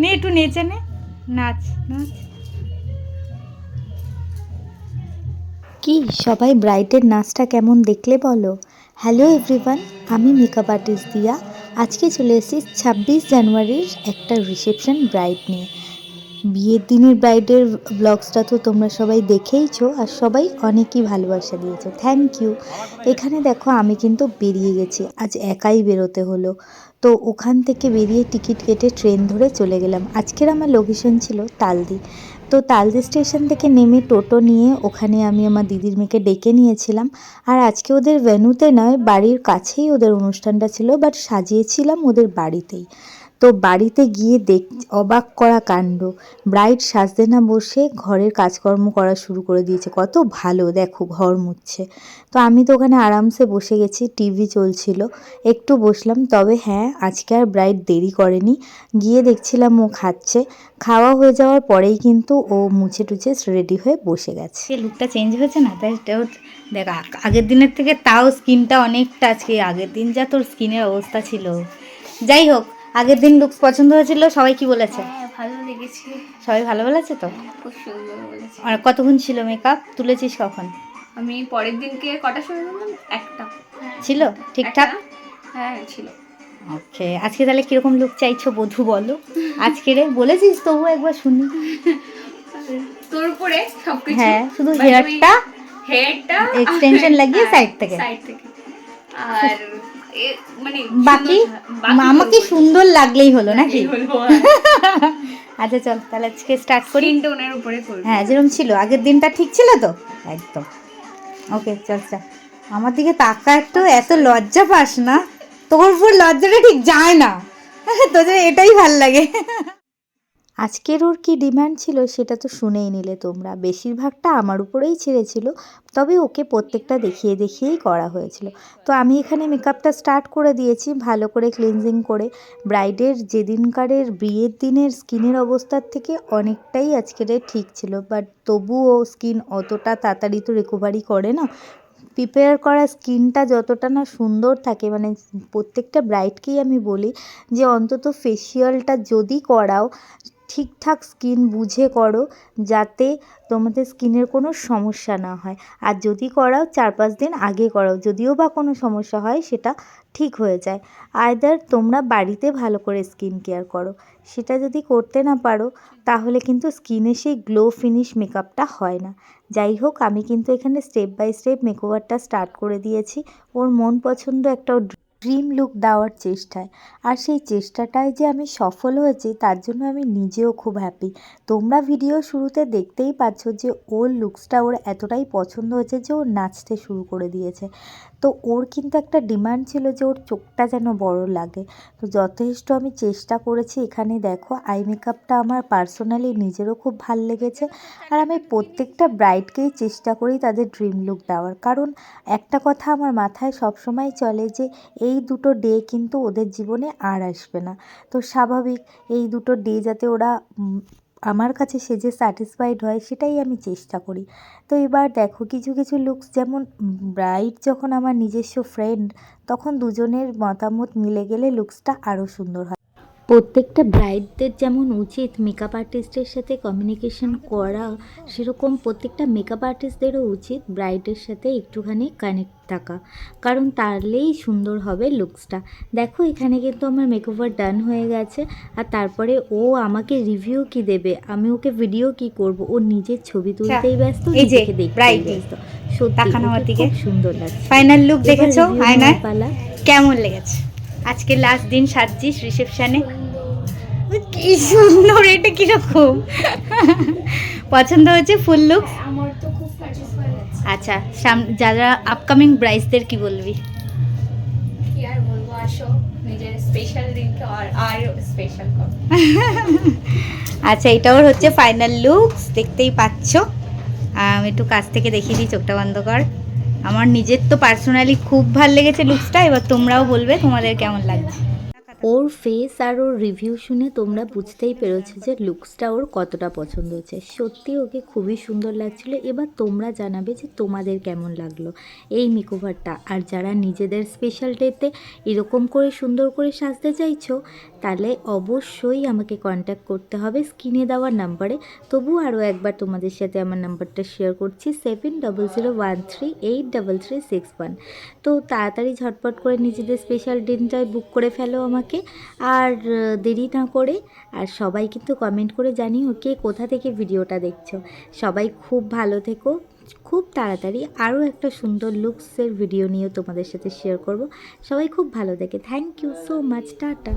নে একটু নেচে নে। নাচ নাচ। কি, সবাই ব্রাইটের নাচটা কেমন দেখলে বলো? হ্যালো এভরিওয়ান আমি মেকআপ আর্টিস্ট দিয়া। আজকে চলে এসেছি ছাব্বিশ জানুয়ারির একটা রিসেপশন ব্রাইড নিয়ে। বিয়ের দিনের ব্রাইডের ব্লগসটা তো তোমরা সবাই দেখেইছো আর সবাই অনেকই ভালোবাসা দিয়েছ। থ্যাংক ইউ এখানে দেখো আমি কিন্তু বেরিয়ে গেছি। আজ একাই বেরোতে হলো। তো ওখান থেকে বেরিয়ে টিকিট কেটে ট্রেন ধরে চলে গেলাম। আজকের আমার লোকেশন ছিল তালদি। তো তালদি স্টেশন থেকে নেমে টোটো নিয়ে ওখানে আমি আমার দিদির মেয়েকে ডেকে নিয়েছিলাম। আর আজকে ওদের ভেন্যুতে নয়, বাড়ির কাছেই ওদের অনুষ্ঠানটা ছিল বাট সাজিয়েছিলাম ওদের বাড়িতেই। তো বাড়িতে গিয়ে দেখ, অবাক করা কাণ্ড। ব্রাইড সাজতে না বসে ঘরের কাজকর্ম করা শুরু করে দিয়েছে। কত ভালো, দেখো ঘর মুচ্ছে তো আমি তো ওখানে আরামসে বসে গেছি, টিভি চলছিল। একটু বসলাম, তবে হ্যাঁ আজকে আর ব্রাইড দেরি করেনি। গিয়ে দেখছিলাম ও খাচ্ছে। খাওয়া হয়ে যাওয়ার পরেই কিন্তু ও মুছে টুছে রেডি হয়ে বসে গেছে। লুকটা চেঞ্জ হয়েছে না? তাই দেখ আগের দিনের থেকে তাও স্কিনটা অনেকটা আজকে আগের দিন যা তোর স্কিনের অবস্থা ছিল। যাই হোক আগের দিন লুকস পছন্দ হয়েছিল সবাই কি বলেছে? হ্যাঁ ভালো লেগেছে। সবাই ভালো বলেছে তো? খুব সুন্দর বলেছে। আর কতক্ষণ ছিল মেকআপ তুলেছিস কখন? আমি পরের দিনকে কটা সময় বললাম? একটা। ছিল? ঠিকঠাক? হ্যাঁ ছিল। ওকে আজকে তাহলে কীরকম লুক চাইছো বধু বলো? আজকে রে বলেছিস তবু একবার শুনি। তোর উপরে সবকিছু। হ্যাঁ শুধু হেয়ারটা হেয়ারটা Extension লাগিয়ে side থেকে। সাইড থেকে। আর মানে বাকি? আমাকে সুন্দর লাগলেই হলো নাকি? আচ্ছা চল তাহলে আজকে স্টার্ট করি। উপরে হ্যাঁ যেরকম ছিল। আগের দিনটা ঠিক ছিল তো? একদম। ওকে চল চল। আমার দিকে তাকা একটু এত লজ্জা পাস না। তোর উপর লজ্জাটা ঠিক যায় না। তোদের এটাই ভালো লাগে। আজকের ওর কী ডিমান্ড ছিল সেটা তো শুনেই নিলে তোমরা। বেশিরভাগটা আমার উপরেই ছেড়েছিল, তবে ওকে প্রত্যেকটা দেখিয়ে দেখিয়েই করা হয়েছিল। তো আমি এখানে মেকআপটা স্টার্ট করে দিয়েছি, ভালো করে ক্লিনজিং করে। ব্রাইডের যেদিনকারের বিয়ের দিনের স্কিনের অবস্থার থেকে অনেকটাই আজকের ঠিক ছিল বাট তবুও স্কিন অতটা তাড়াতাড়ি তো রিকভারি করে না। প্রিপেয়ার করা স্কিনটা যতটা না সুন্দর থাকে মানে প্রত্যেকটা ব্রাইডকেই আমি বলি যে অন্তত ফেসিয়ালটা যদি করাও ঠিকঠাক স্কিন বুঝে করো যাতে তোমাদের স্কিনের কোনো সমস্যা না হয়। আর যদি করাও চার পাঁচ দিন আগে করাও, যদিও বা কোনো সমস্যা হয় সেটা ঠিক হয়ে যায়। আয়দার তোমরা বাড়িতে ভালো করে স্কিন কেয়ার করো। সেটা যদি করতে না পারো, তাহলে কিন্তু স্কিনে সেই গ্লো ফিনিশ মেকআপটা হয় না। যাই হোক, আমি কিন্তু এখানে স্টেপ বাই স্টেপ মেকওভারটা স্টার্ট করে দিয়েছি। ওর মন পছন্দ একটা ড্রিম লুক দেওয়ার চেষ্টায়। আর সেই চেষ্টাটায় যে আমি সফল হয়েছি, তার জন্য আমি নিজেও খুব হ্যাপি তোমরা ভিডিও শুরুতে দেখতেই পাচ্ছ যে ওর লুকসটা ওর এতটাই পছন্দ হয়েছে যে ও নাচতে শুরু করে দিয়েছে। তো ওর কিন্তু একটা ডিমান্ড ছিল যে ওর চোখটা যেন বড় লাগে। তো যথেষ্ট আমি চেষ্টা করেছি, এখানে দেখো আই মেকআপটা আমার পার্সোনালি নিজেরও খুব ভালো লেগেছে। আর আমি প্রত্যেকটা ব্রাইডকেই চেষ্টা করি তাদের ড্রিম লুক দেওয়ার। কারণ একটা কথা আমার মাথায় সবসময় চলে যে এই দুটো ডে কিন্তু ওদের জীবনে আর আসবে না। তো স্বাভাবিক এই দুটো ডে যাতে ওরা আমার কাছে সে যে স্যাটিসফাইড হয় সেটাই আমি চেষ্টা করি। তো এবার দেখো কিছু কিছু লুকস যেমন ব্রাইট যখন আমার নিজস্ব ফ্রেন্ড তখন দুজনের মতামত মিলে গেলে লুকসটা আরও সুন্দর হয়। প্রত্যেকটা ব্রাইডদের যেমন উচিত মেকআপ আর্টিস্টের সাথে কমিউনিকেশন করা সেরকম প্রত্যেকটা মেকআপ আর্টিস্টদেরও উচিত ব্রাইডের সাথে একটুখানি কানেক্ট থাকা। কারণ তাহলেই সুন্দর হবে লুকসটা দেখো এখানে কিন্তু আমার মেকওভার ডান হয়ে গেছে আর তারপরে ও আমাকে রিভিউ কি দেবে? আমি ওকে ভিডিও কি করব? ও নিজের ছবি তুলতেই ব্যস্ত নিজেকে দেখতেই ব্যস্ত। সত্যি খুব সুন্দর লাগছে। ফাইনাল লুক দেখেছ? আয়নায়? পালা। কেমন লেগেছে? আজকে লাস্ট দিন সাজছিস রিসেপশনে কি সুন্দর এটা কীরকম? পছন্দ হয়েছে ফুল লুক স্যাটিসফাই লাগছে আচ্ছা সাম যারা আপকামিং ব্রাইসদের কি বলবি? কি আর বলব আসো নিজের স্পেশাল দিনকে আর আর স্পেশাল করো। আচ্ছা এটা ওর হচ্ছে ফাইনাল লুকস দেখতেই পাচ্ছ। আমি একটু কাছ থেকে দেখিয়ে দিই চোখটা বন্ধ কর। আমার নিজের তো পার্সোনালি খুব ভালো লেগেছে লুকসটা এবার তোমরাও বলবে তোমাদের কেমন লাগছে। ওর ফেস আর ওর রিভিউ শুনে তোমরা বুঝতেই পেরেছ যে লুকসটা ওর কতটা পছন্দ হয়েছে। সত্যি ওকে খুবই সুন্দর লাগছিল। এবার তোমরা জানাবে যে তোমাদের কেমন লাগল এই মেকওভারটা আর যারা নিজেদের স্পেশাল ডেতে এরকম করে সুন্দর করে সাজতে চাইছো, তাহলে অবশ্যই আমাকে কন্ট্যাক্ট করতে হবে স্ক্রিনে দেওয়ার নাম্বারে তবু আরও একবার তোমাদের সাথে আমার নাম্বারটা শেয়ার করছি seven double zero one three eight double three six one তো তাড়াতাড়ি ঝটপট করে নিজেদের স্পেশাল দিনটায় বুক করে ফেলো আমাকে। আর দেরি না করে, আর সবাই কিন্তু কমেন্ট করে জানিও কে কোথা থেকে ভিডিওটা দেখছ। সবাই খুব ভালো থেকো, খুব তাড়াতাড়ি আরও একটা সুন্দর লুকসের ভিডিও নিয়ে তোমাদের সাথে শেয়ার করব। সবাই খুব ভালো থাকে thank you so much tata.